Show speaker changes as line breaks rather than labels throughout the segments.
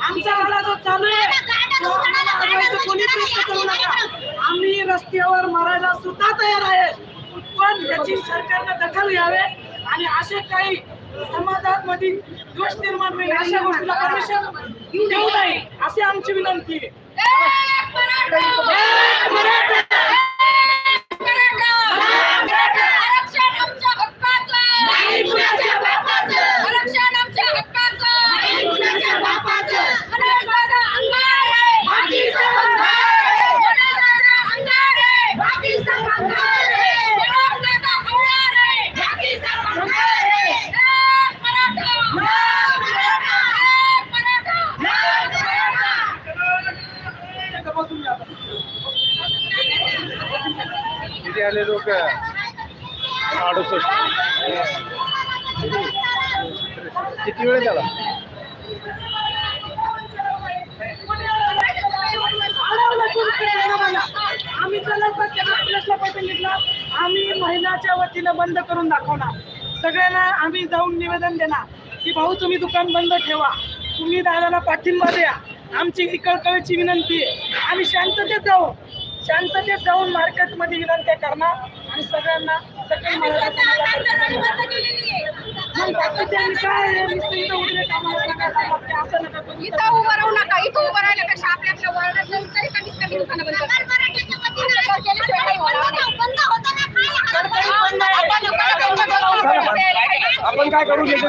आमचा मला जो चालू आहे करू नका आम्ही रस्त्यावर मारायला सुद्धा तयार आहे पण याची सरकारनं दखल घ्यावे आणि असे काही समाजात मध्ये दोष निर्माण होईल अशा गोष्टीला परमिशन देऊ नये अशी आमची विनंती आहे
किती आले लोक? अडुसष्ट. किती वेळ झाला?
आम्ही आम्ही महिलाच्या वतीनं बंद करून दाखवणार. सगळ्यांना आम्ही जाऊन निवेदन देणार की भाऊ तुम्ही दुकान बंद ठेवा. तुम्ही दादाला पाठिंबा द्या. आमची ही कळकळीची विनंती आहे. आम्ही शांततेत जाऊ. शांततेत जाऊन मार्केटमध्ये विनंत्या करणार आणि सगळ्यांना लागते, असं नका करू.
इथं उभं राहू नका इथं उभं राहिल्यापेक्षा आपल्या आपल्या जाऊन तरी कमीत कमी दुकानं बंद. आपण
काय करू शकतो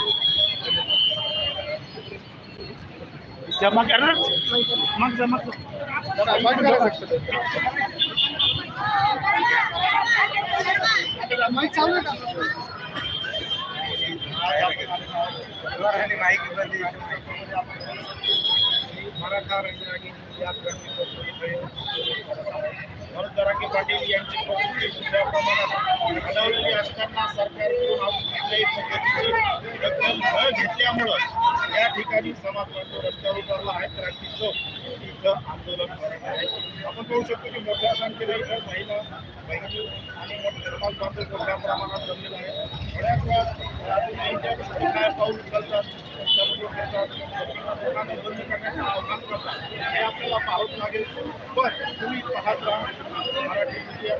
जमा करणार मग जमा कर. पाटील यांची प्रकृती मोठ्या प्रमाणात खालावलेली असताना सरकारकडून कुठल्याही पद्धतीची दखल न घेतल्यामुळं ठिकाणी समाज बांधव रस्त्यावर उतरला आहे. क्रांती चौक इथं आंदोलन करत आहे. आपण पाहू शकतो की मोठ्या संख्येने इथं महिला बहिणी आणि समाज बांधव मोठ्या प्रमाणात जमलेला आहे बऱ्याच वेळा काय पाऊल उचलतात सर्व लोकांना बंद करण्याचं आव्हान करतात हे आपल्याला पाहावं लागेल. पण तुम्ही पाहत राहा मराठी मीडिया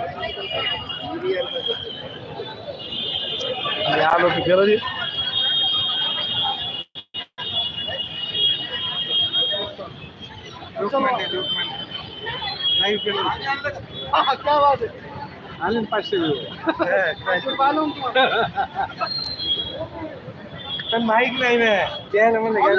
आणि आलो की नाही केलं आले पाचशे पण माहीत नाही ना द्यायला म्हणलं